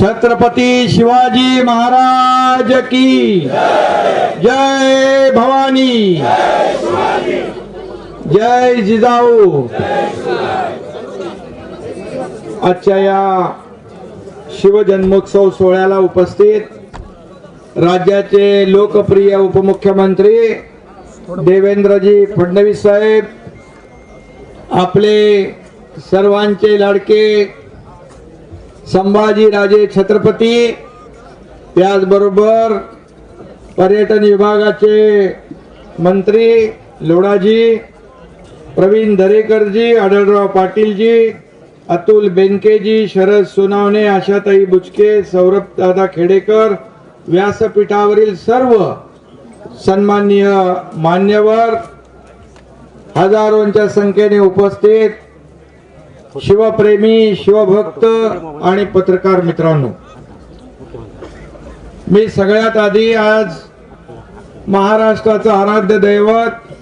छत्रपती शिवाजी महाराज की जय भवानी। जय जिजाऊ। आजच्या या शिवजन्मोत्सव सोहळ्याला उपस्थित राज्याचे लोकप्रिय उपमुख्यमंत्री देवेंद्रजी फडणवीस साहेब आपले सर्वांचे लाडके संभाजीराजे छत्रपती. त्याचबरोबर पर्यटन विभागाचे मंत्री लोडाजी प्रवीण दरेकरजी आढळराव पाटीलजी अतुल बेनकेजी शरद सोनावणे आशाताई बुचके सौरभ दादा खेडेकर व्यासपीठावरील सर्व सन्माननीय मान्यवर हजारोंच्या संख्येने उपस्थित शिवप्रेमी शिवभक्त आणि पत्रकार मित्रांनो मी सगळ्यात आधी आज महाराष्ट्राचं आराध्य दैवत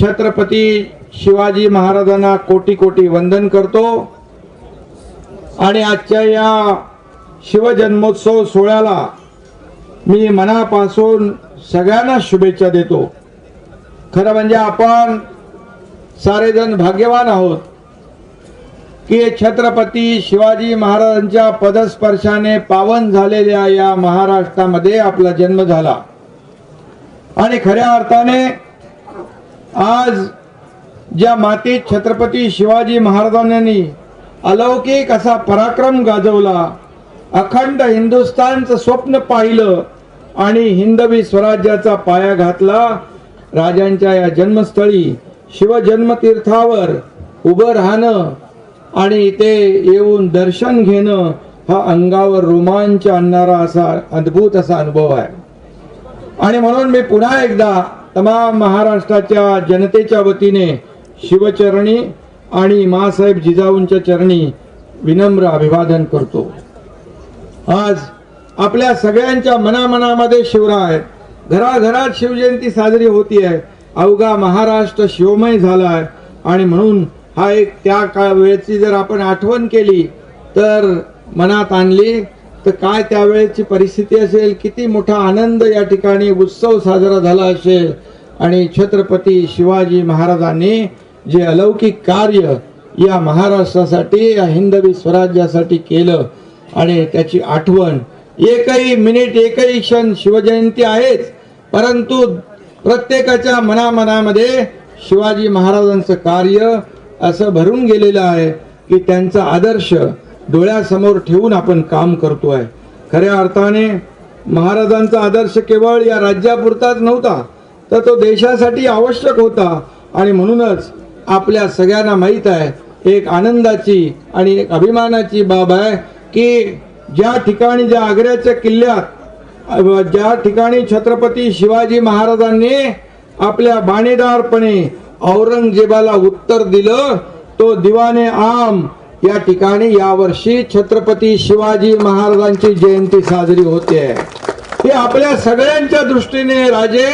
छत्रपती शिवाजी महाराजांना कोटी कोटी वंदन करतो. आणि आजच्या या शिवजन्मोत्सव सोहळ्याला मी मनापासून सगळ्यांना शुभेच्छा देतो. खरं म्हणजे आपण सारेजण भाग्यवान आहोत. की छत्रपती शिवाजी महाराजांच्या पदस्पर्शाने पावन झालेल्या या महाराष्ट्रामध्ये आपला जन्म झाला. आणि खऱ्या अर्थाने आज ज्या मातीत छत्रपती शिवाजी महाराजांनी अलौकिक असा पराक्रम गाजवला अखंड हिंदुस्थानचं स्वप्न पाहिलं आणि हिंदवी स्वराज्याचा पाया घातला राजांच्या या जन्मस्थळी शिवजन्मतीर्थावर उभं राहणं आणि इथे येऊन दर्शन घेणं हा अंगावर रोमांच आणणारा असा अद्भुत असा अनुभव आहे. आणि म्हणून मी पुन्हा एकदा तमाम महाराष्ट्राच्या जनतेच्या वतीने शिवचरणी आणि मासाहेब जिजाऊंच्या चरणी विनम्र अभिवादन करतो. आज आपल्या सगळ्यांच्या मनामनामध्ये शिवराय घराघरात शिवजयंती साजरी होती आहे अवघा महाराष्ट्र शिवमय झाला आहे आणि म्हणून हा एक त्या काळ वेळची जर आपण आठवण केली तर मनात आणली तर काय त्यावेळेची परिस्थिती असेल किती मोठा आनंद या ठिकाणी उत्सव साजरा झाला असेल. आणि छत्रपती शिवाजी महाराजांनी जे अलौकिक कार्य या महाराष्ट्रासाठी या हिंदवी स्वराज्यासाठी केलं आणि त्याची आठवण एकही मिनिट एकही क्षण शिवजयंती आहेच परंतु प्रत्येकाच्या मनामनामध्ये शिवाजी महाराजांचं कार्य असं भरून गेलेलं आहे की त्यांचा आदर्श डोळ्यासमोर ठेवून आपण काम करतो आहे खऱ्या अर्थाने महाराजांचा आदर्श केवळ या राज्यापुरताच नव्हता तर तो देशासाठी आवश्यक होता. आणि म्हणूनच आपल्या सगळ्यांना माहीत आहे एक आनंदाची आणि एक अभिमानाची बाब आहे की ज्या ठिकाणी ज्या आग्र्याच्या किल्ल्यात ज्या ठिकाणी छत्रपती शिवाजी महाराजांनी आपल्या बाणेदारपणे औरंगजेबाला उत्तर दिलं तो दिवाने आम. या ठिकाणी यावर्षी छत्रपती शिवाजी महाराजांची जयंती साजरी होते. हे आपल्या सगळ्यांच्या दृष्टीने राजे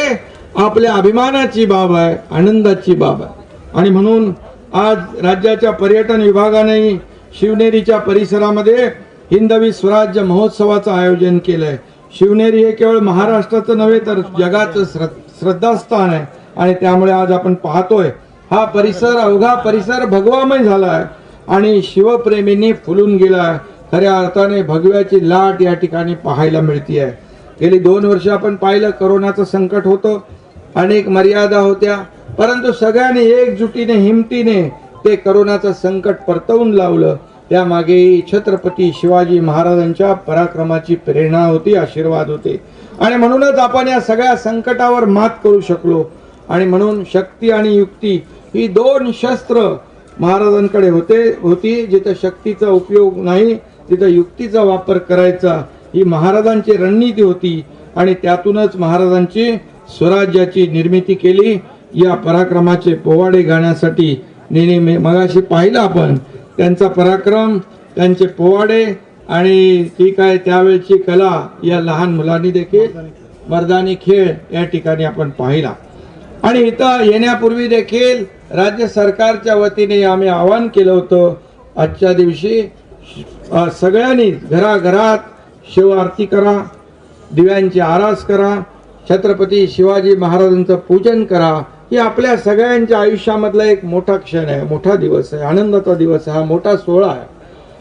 आपल्या अभिमानाची बाब आहे आनंदाची बाब आहे. आणि म्हणून आज राज्याच्या पर्यटन विभागाने शिवनेरीच्या परिसरामध्ये हिंदवी स्वराज्य महोत्सवाचं आयोजन केलंय. शिवनेरी हे केवळ महाराष्ट्राचं नव्हे तर जगाचं श्रद्धास्थान आहे. आणि त्यामुळे आज आपण पाहतोय हा परिसर अवघा परिसर भगवामय झाला आहे आणि शिवप्रेमींनी फुलून गेला आहे खऱ्या अर्थाने भगव्याची लाट या ठिकाणी पाहायला मिळते आहे गेली दोन वर्ष आपण पाहिलं करोनाचं संकट होतं. अनेक मर्यादा होत्या. परंतु सगळ्यांनी एकजुटीने हिमतीने ते करोनाचं संकट परतवून लावलं. त्यामागे छत्रपती शिवाजी महाराजांच्या पराक्रमाची प्रेरणा होती आशीर्वाद होते. आणि म्हणूनच आपण या सगळ्या संकटावर मात करू शकलो. आणि म्हणून शक्ती आणि युक्ती ही दोन शस्त्र महाराजांकडे होते होती जिथं शक्तीचा उपयोग नाही तिथं युक्तीचा वापर करायचा. ही महाराजांची रणनीती होती आणि त्यातूनच महाराजांची स्वराज्याची निर्मिती केली. या पराक्रमाचे पोवाडे गाण्यासाठी नेहमी मगाशी पाहिलं आपण. त्यांचा पराक्रम त्यांचे पोवाडे आणि ती काय त्यावेळची कला या लहान मुलांनी देखील मर्दानी खेळ या ठिकाणी आपण पाहिला. आणि इथं येण्यापूर्वी देखील राज्य सरकारच्या वतीने आम्ही आवाहन केलं होतं. आजच्या दिवशी सगळ्यांनी घराघरात शिव आरती करा दिव्यांची आरास करा छत्रपती शिवाजी महाराजांचं पूजन करा. ही आपल्या सगळ्यांच्या आयुष्यामधला एक मोठा क्षण आहे मोठा दिवस आहे आनंदाचा दिवस आहे हा मोठा सोहळा आहे.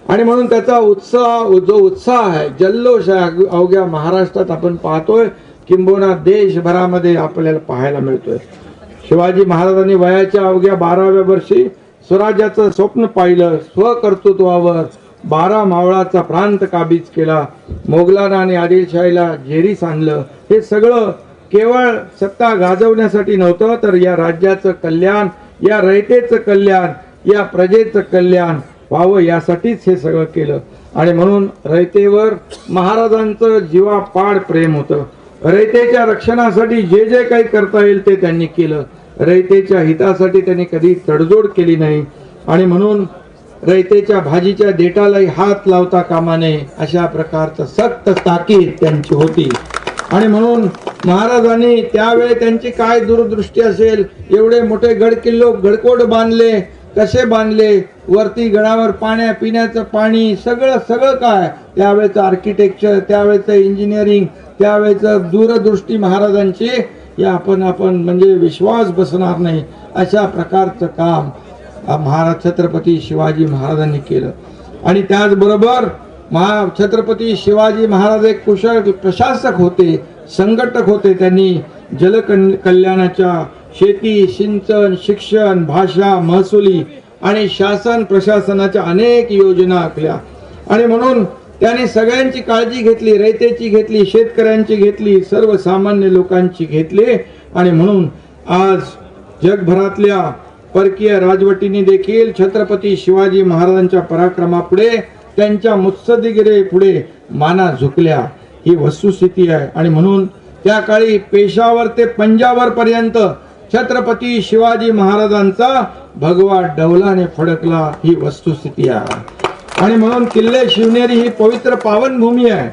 आणि म्हणून त्याचा उत्साह जो उत्साह आहे जल्लोष आहे अवघ्या महाराष्ट्रात आपण पाहतोय. किंबहुना देशभरामध्ये आपल्याला पाहायला मिळतोय. शिवाजी महाराजांनी वयाच्या अवघ्या बाराव्या वर्षी स्वराज्याचं स्वप्न पाहिलं स्वकर्तृत्वावर बारा मावळाचा प्रांत काबीज केला. मोगलांना आणि आदिलशाहीला झेरीस आणलं हे सगळं केवळ सत्ता गाजवण्यासाठी नव्हतं तर या राज्याचं कल्याण या रयतेचं कल्याण या प्रजेचं कल्याण व्हावं यासाठीच हे सगळं केलं. आणि म्हणून रयतेवर महाराजांचं जीवापाड प्रेम होतं. रयतेच्या रक्षणासाठी जे जे काही करता येईल ते त्यांनी केलं. रयतेच्या हितासाठी त्यांनी कधी तडजोड केली नाही. आणि म्हणून रयतेच्या भाजीच्या देठालाही हात लावता कामा नये अशा प्रकारचं सक्त ताकीद त्यांची होती. आणि म्हणून महाराजांनी त्यावेळी त्यांची काय दूरदृष्टी असेल एवढे मोठे गड किल्लो गडकोट बांधले कसे बांधले वरती गडावर पाण्या पिण्याचं पाणी सगळं सगळं काय? त्यावेळेचं आर्किटेक्चर त्यावेळेचं इंजिनिअरिंग त्यावेळेचं दूरदृष्टी महाराजांची या आपण आपण म्हणजे विश्वास बसणार नाही. अशा प्रकारचं काम महाराज छत्रपती शिवाजी महाराजांनी केलं. आणि त्याचबरोबर महा छत्रपती शिवाजी महाराज एक कुशल प्रशासक होते संघटक होते त्यांनी जल कल्याणाच्या शेती सिंचन शिक्षण भाषा महसुली आणि शासन प्रशासनाच्या अनेक योजना आखल्या. आणि म्हणून त्याने सगळ्यांची काळजी घेतली रयतेची घेतली शेतकऱ्यांची घेतली सर्वसामान्य लोकांची घेतली. आणि म्हणून आज जगभरातल्या परकीय राजवटीने देखील छत्रपती शिवाजी महाराजांच्या पराक्रमापुढे त्यांच्या मुत्सद्देगिरी पुढे माना झुकल्या. ही वस्तुस्थिती आहे. आणि म्हणून त्या काळी पेशावर ते पंजावर पर्यंत छत्रपती शिवाजी महाराजांचा भगवा डौलाने फडकला ही वस्तुस्थिती आहे. आणि म्हणून किल्ले शिवनेरी ही पवित्र पावनभूमी आहे.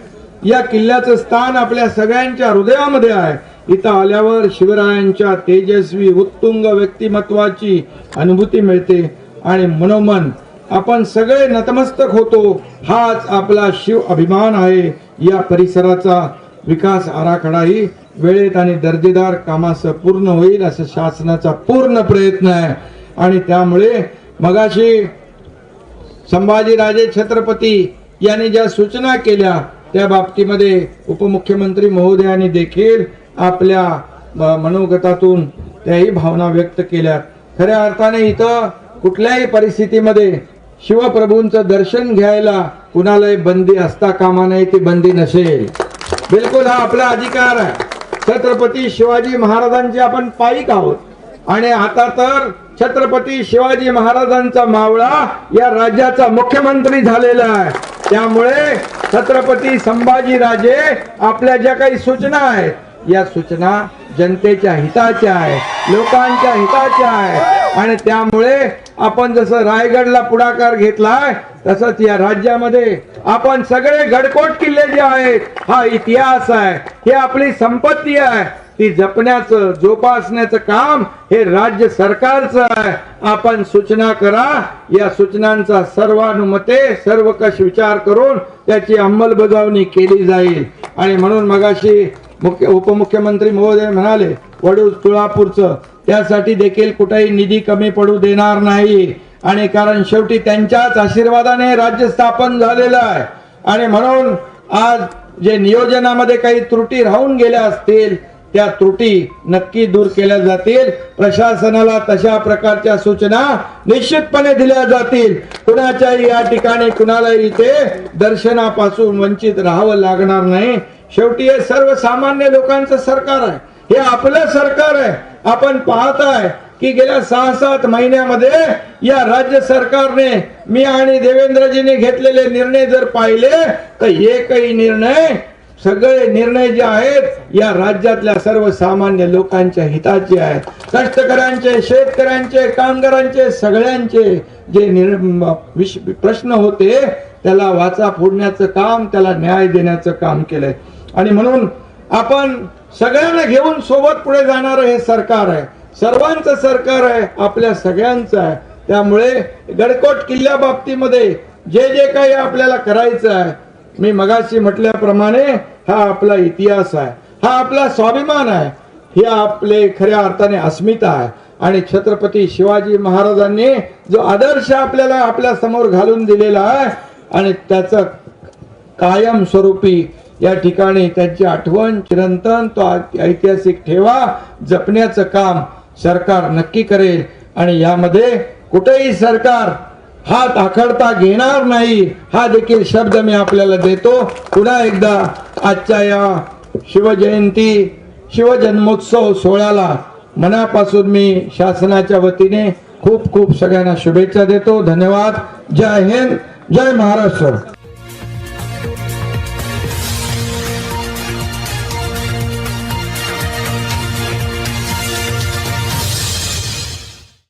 या किल्ल्याचं स्थान आपल्या सगळ्यांच्या हृदयामध्ये आहे. इथं आल्यावर शिवरायांच्या तेजस्वी उत्तुंग व्यक्तिमत्वाची अनुभूती मिळते. आणि मनोमन आपण सगळे नतमस्तक होतो हाच आपला शिव अभिमान आहे. या परिसराचा विकास आराखडाही वेळेत आणि दर्जेदार कामाचं पूर्ण होईल असं शासनाचा पूर्ण प्रयत्न आहे. आणि त्यामुळे मगाशी संभाजीराजे छत्रपती यांनी ज्या सूचना केल्या त्या बाबतीमध्ये उपमुख्यमंत्री महोदयांनी देखील आपल्या मनोगतातून त्याही भावना व्यक्त केल्या. खऱ्या अर्थाने इथं कुठल्याही परिस्थितीमध्ये शिवप्रभूंचं दर्शन घ्यायला कुणालाही बंदी असता कामा नये ती बंदी नसेल. बिलकुल हा आपला अधिकार आहे. छत्रपती शिवाजी महाराजांचे आपण पायिक आहोत. आणि आता तर छत्रपती शिवाजी महाराजांचा मावळा या राज्याचा मुख्यमंत्री झालेला आहे. त्यामुळे छत्रपती संभाजी राजे आपल्या ज्या काही सूचना आहेत या सूचना जनतेच्या हिताच्या आहे लोकांच्या हिताच्या आहे आणि त्यामुळे आपण जसं रायगडला पुढाकार घेतलाय तसंच या राज्यामध्ये आपण सगळे गडकोट किल्ले जे आहेत हा इतिहास आहे. ही आपली संपत्ती आहे. ती जपण्याचं जोपासण्याचं काम हे राज्य सरकारचं आहे. आपण सूचना करा. या सूचनांचा सर्वानुमते सर्वकष विचार करून त्याची अंमलबजावणी केली जाईल. आणि म्हणून मगाशी मुख्य उपमुख्यमंत्री महोदय म्हणाले वडूज तुळापूरचं. त्यासाठी देखील कुठेही निधी कमी पडू देणार नाही. आणि कारण शेवटी त्यांच्याच आशीर्वादाने राज्य स्थापन झालेलं आहे. आणि म्हणून आज जे नियोजनामध्ये काही त्रुटी राहून गेल्या असतील त्या त्रुटी नक्की दूर केल्या जातील. प्रशासनाला तशा प्रकारच्या सूचना निश्चितपणे दिल्या जातील. कुणाच्याही या ठिकाणी कुणालाही इथे दर्शनापासून वंचित राहावं लागणार नाही. शेवटी हे सर्वसामान्य लोकांचं सरकार आहे. हे आपलं सरकार आहे. आपण पाहताय की गेल्या सहा सात महिन्यामध्ये या राज्य सरकारने मी आणि देवेंद्रजीने घेतलेले निर्णय जर पाहिले तर एकही निर्णय सगळे निर्णय जे आहेत या राज्यातल्या सर्वसामान्य लोकांच्या हिताचे आहेत. कष्टकऱ्यांचे शेतकऱ्यांचे कामगारांचे सगळ्यांचे जे निर प्रश्न होते त्याला वाचा फोडण्याचं काम त्याला न्याय देण्याचं काम केलंय. आणि म्हणून आपण सगळ्यांना घेऊन सोबत पुढे जाणारं हे सरकार आहे. सर्वांचं सरकार आहे आपल्या सगळ्यांचं आहे. त्यामुळे गडकोट किल्ल्या बाबतीमध्ये जे जे काही आपल्याला करायचं आहे मी मगाशी म्हटल्याप्रमाणे हा आपला इतिहास आहे. हा आपला स्वाभिमान आहे. हे आपले खऱ्या अर्थाने अस्मिता आहे. आणि छत्रपती शिवाजी महाराजांनी जो आदर्श आपल्याला आपल्यासमोर घालून दिलेला आहे आणि त्याचं कायम स्वरूपी या ठिकाणी त्यांची आठवण चिरंतन तो ऐतिहासिक ठेवा जपण्याचं काम सरकार नक्की करेल. आणि यामध्ये कुठेही सरकार हात आखडता घेणार नाही हा देखील शब्द मी आपल्याला देतो. पुन्हा एकदा आजच्या या शिवजयंती शिवजन्मोत्सव सोहळ्याला मनापासून मी शासनाच्या वतीने खूप खूप सगळ्यांना शुभेच्छा देतो. धन्यवाद. जय हिंद. जय महाराष्ट्र.